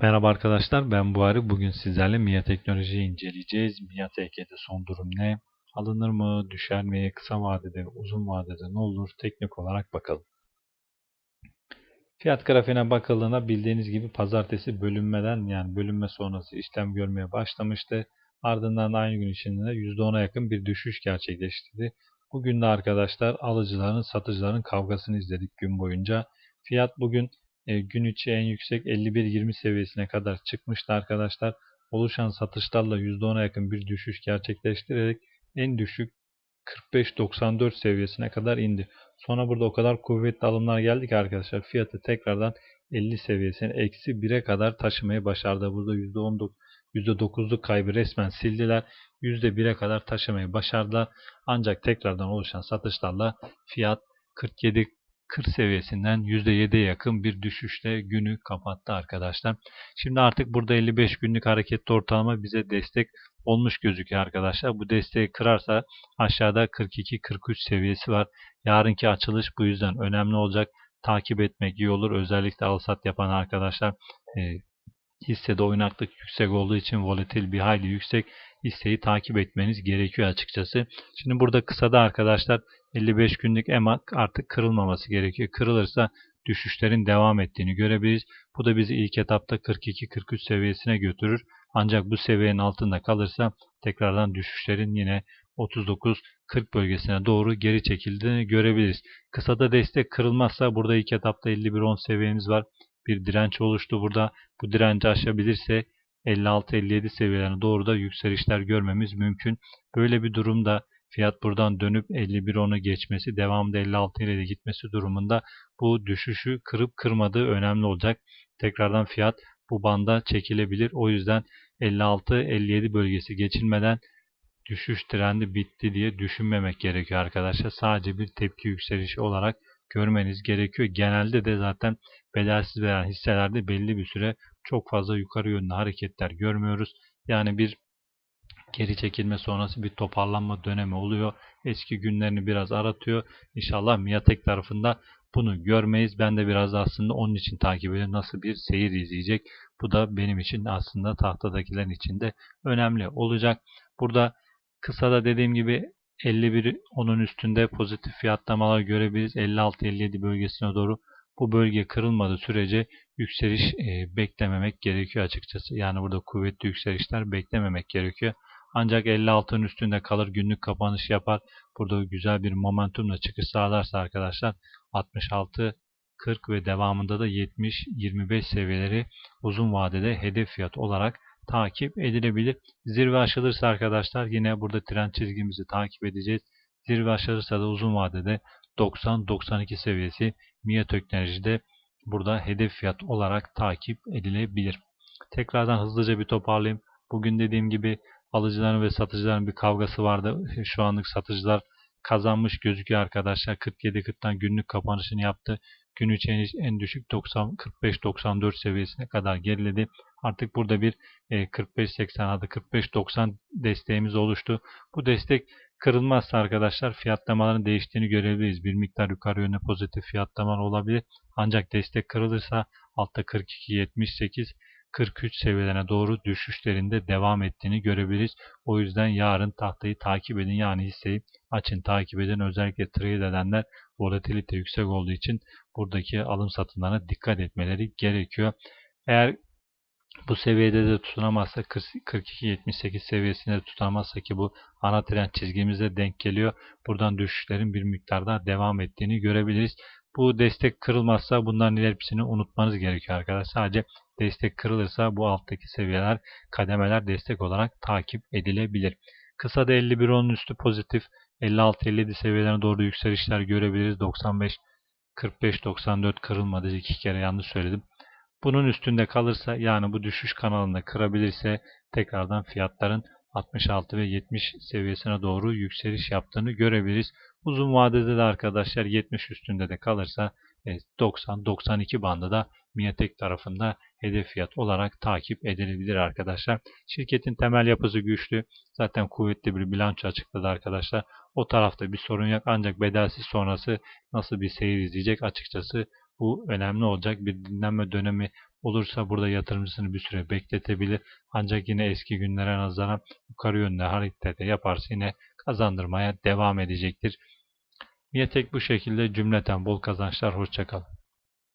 Merhaba arkadaşlar ben Buhari. Bugün sizlerle MIA teknolojiyi inceleyeceğiz. MIA TK'de son durum ne? Alınır mı? Düşer mi? Kısa vadede, uzun vadede ne olur? Teknik olarak bakalım. Fiyat grafiğine bakıldığında bildiğiniz gibi pazartesi bölünmeden yani bölünme sonrası işlem görmeye başlamıştı. Ardından da aynı gün içinde %10'a yakın bir düşüş gerçekleştirdi. Bugün de arkadaşlar alıcıların satıcıların kavgasını izledik gün boyunca. Fiyat bugün e, gün içi en yüksek 51.20 seviyesine kadar çıkmıştı arkadaşlar. Oluşan satışlarla %10'a yakın bir düşüş gerçekleştirerek en düşük 45.94 seviyesine kadar indi. Sonra burada o kadar kuvvetli alımlar geldi ki arkadaşlar fiyatı tekrardan 50 seviyesine eksi 1'e kadar taşımayı başardı. Burada %19 %9'luk kaybı resmen sildiler. %1'e kadar taşımayı başardılar. Ancak tekrardan oluşan satışlarla fiyat 47 40 seviyesinden %7'ye yakın bir düşüşle günü kapattı arkadaşlar. Şimdi artık burada 55 günlük hareketli ortalama bize destek olmuş gözüküyor arkadaşlar. Bu desteği kırarsa aşağıda 42-43 seviyesi var. Yarınki açılış bu yüzden önemli olacak. Takip etmek iyi olur. Özellikle al-sat yapan arkadaşlar e, hissede oynaklık yüksek olduğu için volatil bir hayli yüksek hisseyi takip etmeniz gerekiyor açıkçası. Şimdi burada kısada arkadaşlar 55 günlük EMA artık kırılmaması gerekiyor. Kırılırsa düşüşlerin devam ettiğini görebiliriz. Bu da bizi ilk etapta 42-43 seviyesine götürür. Ancak bu seviyenin altında kalırsa tekrardan düşüşlerin yine 39-40 bölgesine doğru geri çekildiğini görebiliriz. Kısada destek kırılmazsa burada ilk etapta 51-10 seviyemiz var. Bir direnç oluştu burada. Bu direnci aşabilirse 56-57 seviyelerine doğru da yükselişler görmemiz mümkün. Böyle bir durumda fiyat buradan dönüp 51.10'u geçmesi, devamında 56 ile de gitmesi durumunda bu düşüşü kırıp kırmadığı önemli olacak. Tekrardan fiyat bu banda çekilebilir. O yüzden 56-57 bölgesi geçilmeden düşüş trendi bitti diye düşünmemek gerekiyor arkadaşlar. Sadece bir tepki yükselişi olarak görmeniz gerekiyor. Genelde de zaten bedelsiz veren hisselerde belli bir süre çok fazla yukarı yönlü hareketler görmüyoruz. Yani bir geri çekilme sonrası bir toparlanma dönemi oluyor. Eski günlerini biraz aratıyor. İnşallah Miatek tarafında bunu görmeyiz. Ben de biraz aslında onun için takip ediyorum. Nasıl bir seyir izleyecek. Bu da benim için aslında tahtadakilerin için de önemli olacak. Burada kısa da dediğim gibi 51 onun üstünde pozitif fiyatlamalar görebiliriz. 56-57 bölgesine doğru bu bölge kırılmadığı sürece yükseliş e, beklememek gerekiyor açıkçası. Yani burada kuvvetli yükselişler beklememek gerekiyor. Ancak 56'ın üstünde kalır günlük kapanış yapar. Burada güzel bir momentumla çıkış sağlarsa arkadaşlar 66 40 ve devamında da 70-25 seviyeleri uzun vadede hedef fiyat olarak takip edilebilir. Zirve aşılırsa arkadaşlar yine burada trend çizgimizi takip edeceğiz. Zirve aşılırsa da uzun vadede 90-92 seviyesi MIA teknolojide burada hedef fiyat olarak takip edilebilir. Tekrardan hızlıca bir toparlayayım. Bugün dediğim gibi alıcıların ve satıcıların bir kavgası vardı. Şu anlık satıcılar kazanmış gözüküyor arkadaşlar. 47-40'tan günlük kapanışını yaptı. Gün içi en düşük 45-94 seviyesine kadar geriledi. Artık burada bir 45-80 adı 45-90 desteğimiz oluştu. Bu destek kırılmazsa arkadaşlar fiyatlamaların değiştiğini görebiliriz. Bir miktar yukarı yönlü pozitif fiyatlamalar olabilir. Ancak destek kırılırsa altta 42-78 43 seviyelerine doğru düşüşlerinde devam ettiğini görebiliriz. O yüzden yarın tahtayı takip edin. Yani hisseyi açın takip edin. Özellikle trade edenler volatilite yüksek olduğu için buradaki alım satımlarına dikkat etmeleri gerekiyor. Eğer bu seviyede de tutunamazsa 42-78 seviyesinde de tutunamazsa ki bu ana trend çizgimize denk geliyor. Buradan düşüşlerin bir miktarda devam ettiğini görebiliriz. Bu destek kırılmazsa bunların hepsini unutmanız gerekiyor arkadaşlar. Sadece destek kırılırsa bu alttaki seviyeler, kademeler destek olarak takip edilebilir. Kısa da 51.10'un üstü pozitif 56-57 seviyelerine doğru yükselişler görebiliriz. 95 45-94 kırılmadı. iki kere yanlış söyledim. Bunun üstünde kalırsa yani bu düşüş kanalında kırabilirse tekrardan fiyatların 66 ve 70 seviyesine doğru yükseliş yaptığını görebiliriz. Uzun vadede de arkadaşlar 70 üstünde de kalırsa 90-92 bandı da Miatek tarafında hedef fiyat olarak takip edilebilir arkadaşlar. Şirketin temel yapısı güçlü. Zaten kuvvetli bir bilanço açıkladı arkadaşlar. O tarafta bir sorun yok ancak bedelsiz sonrası nasıl bir seyir izleyecek açıkçası Bu önemli olacak. Bir dinlenme dönemi olursa burada yatırımcısını bir süre bekletebilir. Ancak yine eski günlere nazaran yukarı yönlü hareket yaparsa yine kazandırmaya devam edecektir. Miyetek bu şekilde cümleten bol kazançlar. Hoşçakalın.